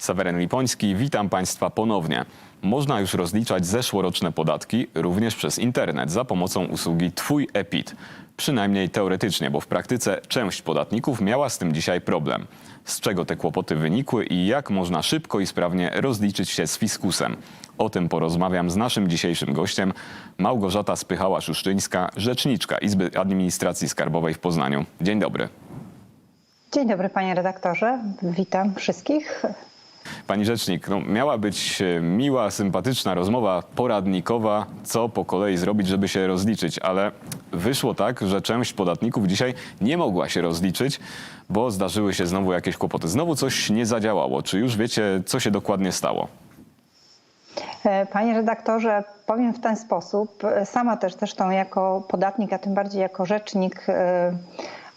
Saweren Lipoński, witam Państwa ponownie. Można już rozliczać zeszłoroczne podatki również przez internet za pomocą usługi Twój EPIT. Przynajmniej teoretycznie, bo w praktyce część podatników miała z tym dzisiaj problem. Z czego te kłopoty wynikły i jak można szybko i sprawnie rozliczyć się z fiskusem? O tym porozmawiam z naszym dzisiejszym gościem, Małgorzata Spychała-Szuszczyńska, rzeczniczka Izby Administracji Skarbowej w Poznaniu. Dzień dobry. Dzień dobry panie redaktorze, witam wszystkich. Pani rzecznik, no, miała być e, miła, sympatyczna rozmowa poradnikowa, co po kolei zrobić, żeby się rozliczyć, ale wyszło tak, że część podatników dzisiaj nie mogła się rozliczyć, bo zdarzyły się znowu jakieś kłopoty. Znowu coś nie zadziałało. Czy już wiecie, co się dokładnie stało? E, Panie redaktorze, powiem w ten sposób, e, sama też zresztą jako podatnik, a tym bardziej jako rzecznik e,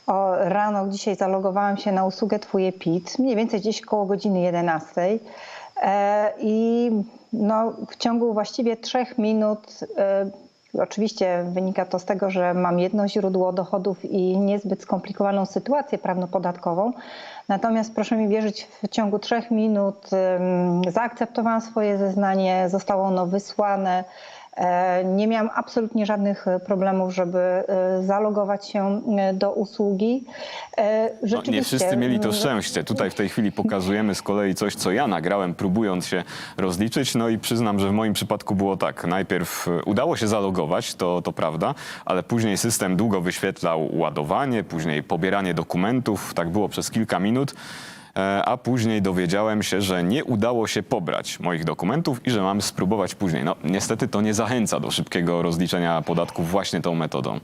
o rano dzisiaj zalogowałam się na usługę Twój PIT, mniej więcej gdzieś koło godziny 11 E, i no, w ciągu właściwie trzech minut e, Oczywiście wynika to z tego, że mam jedno źródło dochodów i niezbyt skomplikowaną sytuację prawno-podatkową. Natomiast proszę mi wierzyć, w ciągu trzech minut zaakceptowałam swoje zeznanie, zostało ono wysłane. E, Nie miałam absolutnie żadnych e, problemów, żeby e, zalogować się do usługi. No, nie wszyscy mieli to szczęście. Tutaj w tej chwili pokazujemy z kolei coś, co ja nagrałem, próbując się rozliczyć. No i przyznam, że w moim przypadku było tak. Najpierw udało się zalogować, to, to prawda, ale później system długo wyświetlał ładowanie, później pobieranie dokumentów. Tak było przez kilka minut. E, A później dowiedziałem się, że nie udało się pobrać moich dokumentów i że mam spróbować później. No, niestety to nie zachęca do szybkiego rozliczenia podatków właśnie tą metodą.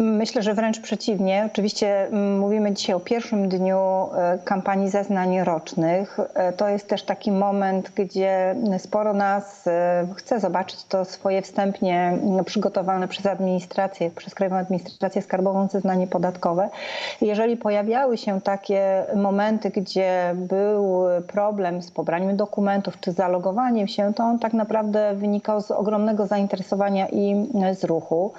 Myślę, że wręcz przeciwnie. Oczywiście mm, mówimy dzisiaj o pierwszym dniu e, kampanii zeznań rocznych. E, To jest też taki moment, gdzie sporo nas e, chce zobaczyć to swoje wstępnie mm, przygotowane przez administrację, przez Krajową Administrację Skarbową zeznanie podatkowe. Jeżeli pojawiały się takie momenty, gdzie był problem z pobraniem dokumentów czy zalogowaniem się, to on tak naprawdę wynikał z ogromnego zainteresowania i z ruchu.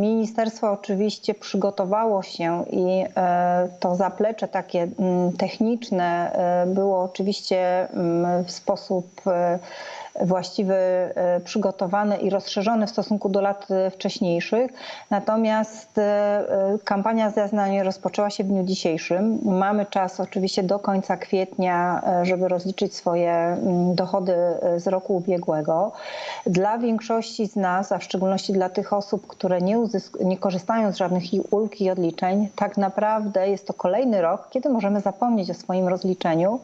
Ministerstwo oczywiście przygotowało się i e, to zaplecze takie mm, techniczne e, było oczywiście mm, w sposób e, właściwy e, przygotowane i rozszerzone w stosunku do lat e, wcześniejszych. Natomiast e, kampania zeznań rozpoczęła się w dniu dzisiejszym. Mamy czas oczywiście do końca kwietnia, żeby rozliczyć swoje mm, dochody z roku ubiegłego. Dla większości z nas, a w szczególności dla tych osób, które nie, nie korzystają z żadnych ulg i odliczeń, tak naprawdę jest to kolejny rok, kiedy możemy zapomnieć o swoim rozliczeniu,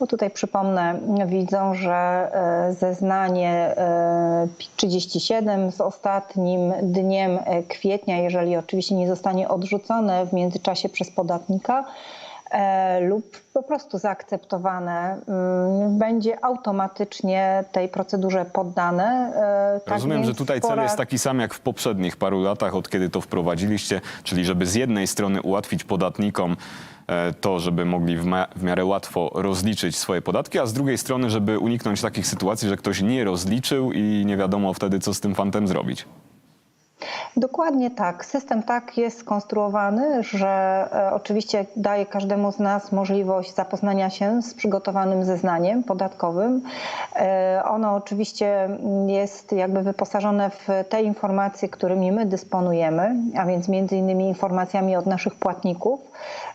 bo tutaj przypomnę, widzą, że e, zeznanie e, PIT 37 z ostatnim dniem e, kwietnia, jeżeli oczywiście nie zostanie odrzucone w międzyczasie przez podatnika, e, lub po prostu zaakceptowane, mm, będzie automatycznie tej procedurze poddane. E, tak Rozumiem, że tutaj cel jest taki sam jak w poprzednich paru latach, od kiedy to wprowadziliście, czyli żeby z jednej strony ułatwić podatnikom e, to, żeby mogli w miarę łatwo rozliczyć swoje podatki, a z drugiej strony, żeby uniknąć takich sytuacji, że ktoś nie rozliczył i nie wiadomo wtedy, co z tym fantem zrobić. Dokładnie tak. System tak jest skonstruowany, że e, oczywiście daje każdemu z nas możliwość zapoznania się z przygotowanym zeznaniem podatkowym. E, ono oczywiście jest jakby wyposażone w te informacje, którymi my dysponujemy, a więc między innymi informacjami od naszych płatników,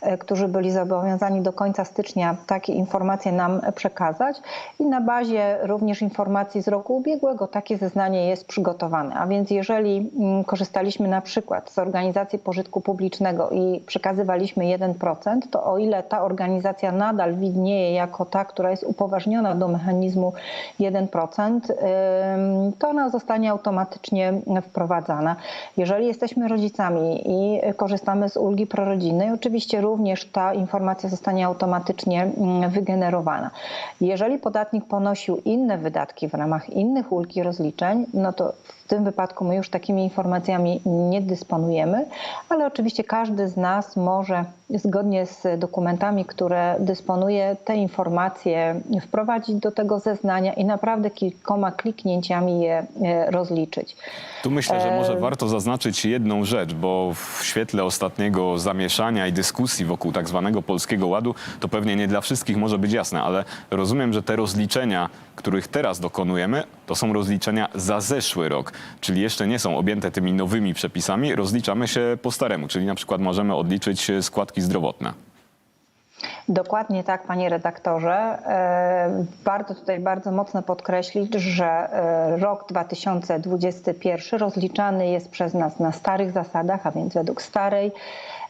e, którzy byli zobowiązani do końca stycznia takie informacje nam przekazać i na bazie również informacji z roku ubiegłego takie zeznanie jest przygotowane. A więc jeżeli mm, korzystaliśmy na przykład z organizacji pożytku publicznego i przekazywaliśmy 1%, to o ile ta organizacja nadal widnieje jako ta, która jest upoważniona do mechanizmu 1%, ym, to ona zostanie automatycznie wprowadzana. Jeżeli jesteśmy rodzicami i korzystamy z ulgi prorodzinnej, oczywiście również ta informacja zostanie automatycznie mm, wygenerowana. Jeżeli podatnik ponosił inne wydatki w ramach innych ulg i rozliczeń, no to w tym wypadku my już takimi informacjami nie dysponujemy, ale oczywiście każdy z nas może zgodnie z dokumentami, które dysponuje, te informacje wprowadzić do tego zeznania i naprawdę kilkoma kliknięciami je e, rozliczyć. Tu myślę, że może warto zaznaczyć jedną rzecz, bo w świetle ostatniego zamieszania i dyskusji wokół tak zwanego Polskiego Ładu, to pewnie nie dla wszystkich może być jasne, ale rozumiem, że te rozliczenia, których teraz dokonujemy, to są rozliczenia za zeszły rok, czyli jeszcze nie są objęte tymi nowymi przepisami, rozliczamy się po staremu, czyli na przykład możemy odliczyć e, składki zdrowotne. Dokładnie tak, panie redaktorze. E, Warto tutaj bardzo mocno podkreślić, że e, rok 2021 rozliczany jest przez nas na starych zasadach, a więc według starej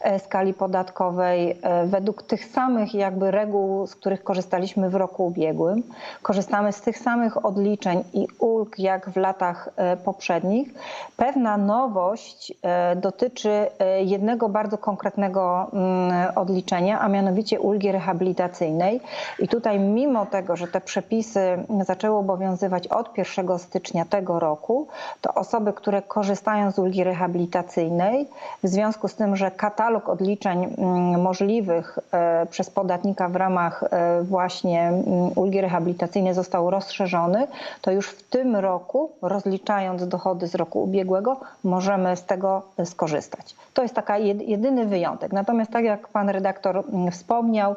e, skali podatkowej, e, według tych samych jakby reguł, z których korzystaliśmy w roku ubiegłym. Korzystamy z tych samych odliczeń i ulg jak w latach e, poprzednich. Pewna nowość e, dotyczy e, jednego bardzo konkretnego mm, odliczenia, a mianowicie ulgi rehabilitacyjnej. I tutaj mimo tego, że te przepisy zaczęły obowiązywać od 1 stycznia tego roku, to osoby, które korzystają z ulgi rehabilitacyjnej, w związku z tym, że katalog odliczeń mm, możliwych e, przez podatnika w ramach e, właśnie mm, ulgi rehabilitacyjnej został rozszerzony, to już w tym roku, rozliczając dochody z roku ubiegłego, możemy z tego skorzystać. To jest taka jed- jedyny wyjątek. Natomiast tak jak pan redaktor mm, wspomniał,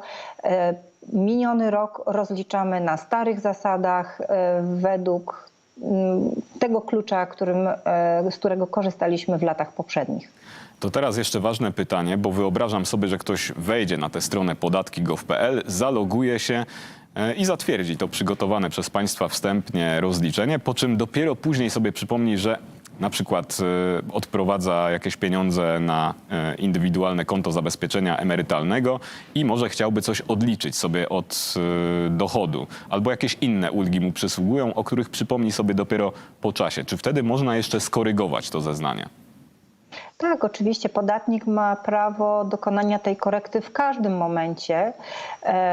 miniony rok rozliczamy na starych zasadach e, według mm, tego klucza, którym, e, z którego korzystaliśmy w latach poprzednich. To teraz jeszcze ważne pytanie, bo wyobrażam sobie, że ktoś wejdzie na tę stronę podatki.gov.pl, zaloguje się e, i zatwierdzi to przygotowane przez państwa wstępnie rozliczenie, po czym dopiero później sobie przypomni, że na przykład e, odprowadza jakieś pieniądze na e, indywidualne konto zabezpieczenia emerytalnego i może chciałby coś odliczyć sobie od e, dochodu, albo jakieś inne ulgi mu przysługują, o których przypomni sobie dopiero po czasie. Czy wtedy można jeszcze skorygować to zeznanie? Tak, oczywiście podatnik ma prawo dokonania tej korekty w każdym momencie.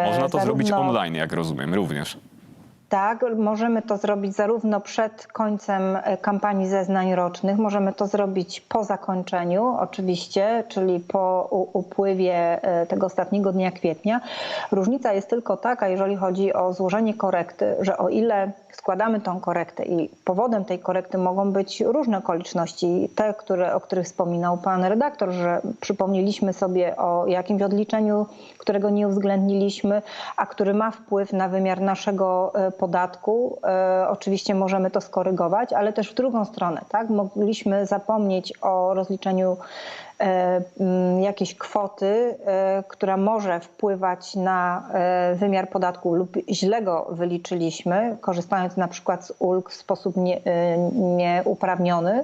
Można to zrobić zarówno- online, jak rozumiem, również. Tak, możemy to zrobić zarówno przed końcem e, kampanii zeznań rocznych, możemy to zrobić po zakończeniu, oczywiście, czyli po upływie e, tego ostatniego dnia kwietnia. Różnica jest tylko taka, jeżeli chodzi o złożenie korekty, że o ile składamy tą korektę i powodem tej korekty mogą być różne okoliczności, te, które, o których wspominał pan redaktor, że przypomnieliśmy sobie o jakimś odliczeniu, którego nie uwzględniliśmy, a który ma wpływ na wymiar naszego e, podatku. E, Oczywiście możemy to skorygować, ale też w drugą stronę, tak? Mogliśmy zapomnieć o rozliczeniu jakiejś kwoty, e, która może wpływać na e, wymiar podatku lub źle go wyliczyliśmy, korzystając na przykład z ulg w sposób nie, e, nieuprawniony,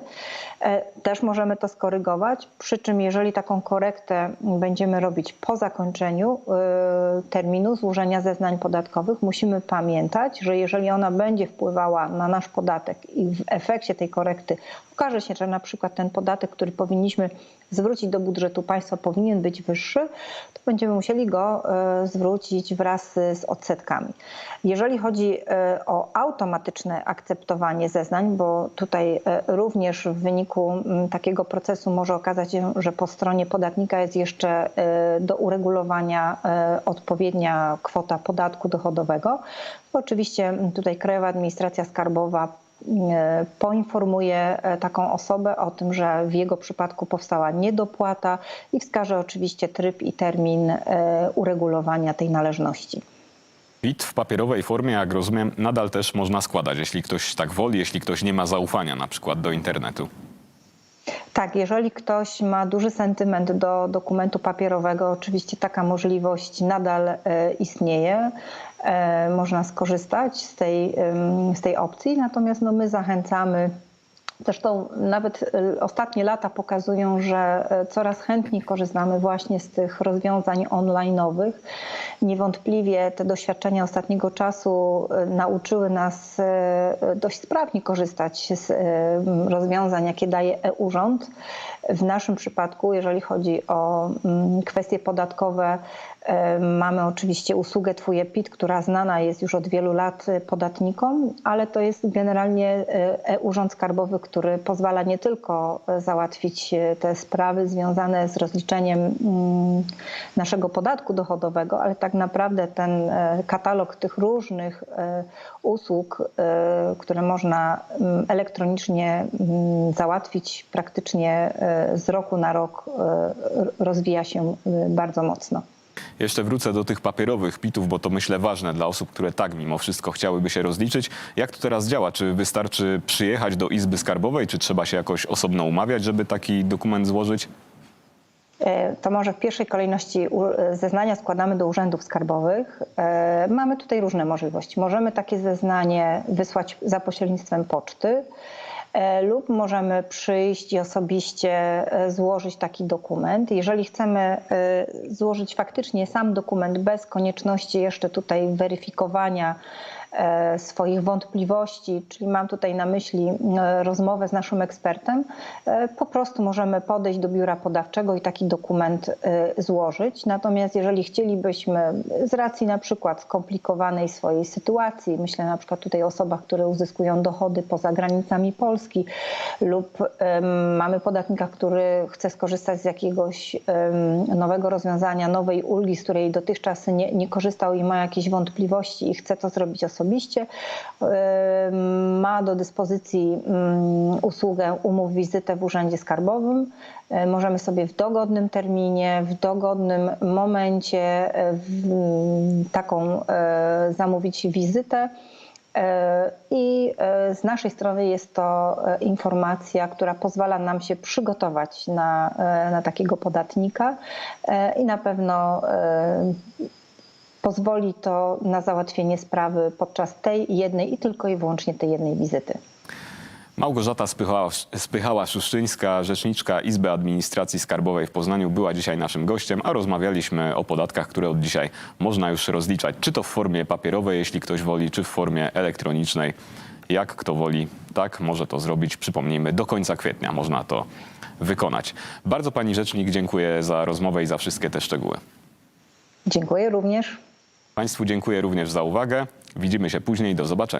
e, też możemy to skorygować. Przy czym, jeżeli taką korektę będziemy robić po zakończeniu e, terminu złożenia zeznań podatkowych, musimy pamiętać, że jeżeli ona będzie wpływała na nasz podatek i w efekcie tej korekty okaże się, że na przykład ten podatek, który powinniśmy zwrócić do budżetu państwa, powinien być wyższy, to będziemy musieli go e, zwrócić wraz z odsetkami. Jeżeli chodzi e, o automatyczne akceptowanie zeznań, bo tutaj e, również w wyniku takiego procesu może okazać się, że po stronie podatnika jest jeszcze do uregulowania odpowiednia kwota podatku dochodowego, oczywiście tutaj Krajowa Administracja Skarbowa poinformuje e, taką osobę o tym, że w jego przypadku powstała niedopłata i wskaże oczywiście tryb i termin e, uregulowania tej należności. PIT w papierowej formie, jak rozumiem, nadal też można składać, jeśli ktoś tak woli, jeśli ktoś nie ma zaufania na przykład do internetu. Tak, jeżeli ktoś ma duży sentyment do dokumentu papierowego, oczywiście taka możliwość nadal e, istnieje. E, Można skorzystać z tej, z tej opcji, natomiast no, my zachęcamy. Zresztą nawet e, ostatnie lata pokazują, że e, coraz chętniej korzystamy właśnie z tych rozwiązań online'owych. Niewątpliwie te doświadczenia ostatniego czasu nauczyły nas dość sprawnie korzystać z rozwiązań, jakie daje e-urząd. W naszym przypadku, jeżeli chodzi o mm, kwestie podatkowe, Mamy oczywiście usługę Twój EPIT, która znana jest już od wielu lat e, podatnikom, ale to jest generalnie e, e-urząd skarbowy, który pozwala nie tylko załatwić e, te sprawy związane z rozliczeniem mm, naszego podatku dochodowego, ale tak naprawdę ten e, katalog tych różnych e, usług, e, które można mm, elektronicznie załatwić praktycznie z roku na rok e, rozwija się e, bardzo mocno. Jeszcze wrócę do tych papierowych pitów, bo to myślę ważne dla osób, które tak mimo wszystko chciałyby się rozliczyć. Jak to teraz działa? Czy wystarczy przyjechać do Izby Skarbowej, czy trzeba się jakoś osobno umawiać, żeby taki dokument złożyć? E, To może w pierwszej kolejności zeznania składamy do urzędów skarbowych. Mamy tutaj różne możliwości. Możemy takie zeznanie wysłać za pośrednictwem poczty lub możemy przyjść i osobiście e, złożyć taki dokument. Jeżeli chcemy e, złożyć faktycznie sam dokument bez konieczności jeszcze tutaj weryfikowania e, swoich wątpliwości, czyli mam tutaj na myśli e, rozmowę z naszym ekspertem, e, po prostu możemy podejść do biura podawczego i taki dokument e, złożyć. Natomiast jeżeli chcielibyśmy z racji na przykład skomplikowanej swojej sytuacji, myślę na przykład tutaj o osobach, które uzyskują dochody poza granicami Polski lub mamy podatnika, który chce skorzystać z jakiegoś nowego rozwiązania, nowej ulgi, z której dotychczas nie, nie korzystał i ma jakieś wątpliwości i chce to zrobić osobiście, em, ma do dyspozycji mm, usługę umów wizytę w Urzędzie Skarbowym. E, Możemy sobie w dogodnym terminie, w dogodnym momencie e, w, taką e, zamówić wizytę. I z naszej strony jest to informacja, która pozwala nam się przygotować na, na takiego podatnika i na pewno pozwoli to na załatwienie sprawy podczas tej jednej i tylko i wyłącznie tej jednej wizyty. Małgorzata Spychała, Spychała-Szuszczyńska, rzeczniczka Izby Administracji Skarbowej w Poznaniu, była dzisiaj naszym gościem, a rozmawialiśmy o podatkach, które od dzisiaj można już rozliczać, czy to w formie papierowej, jeśli ktoś woli, czy w formie elektronicznej. Jak kto woli, tak może to zrobić. Przypomnijmy, do końca kwietnia można to wykonać. Bardzo Pani Rzecznik dziękuję za rozmowę i za wszystkie te szczegóły. Dziękuję również. Państwu dziękuję również za uwagę. Widzimy się później. Do zobaczenia.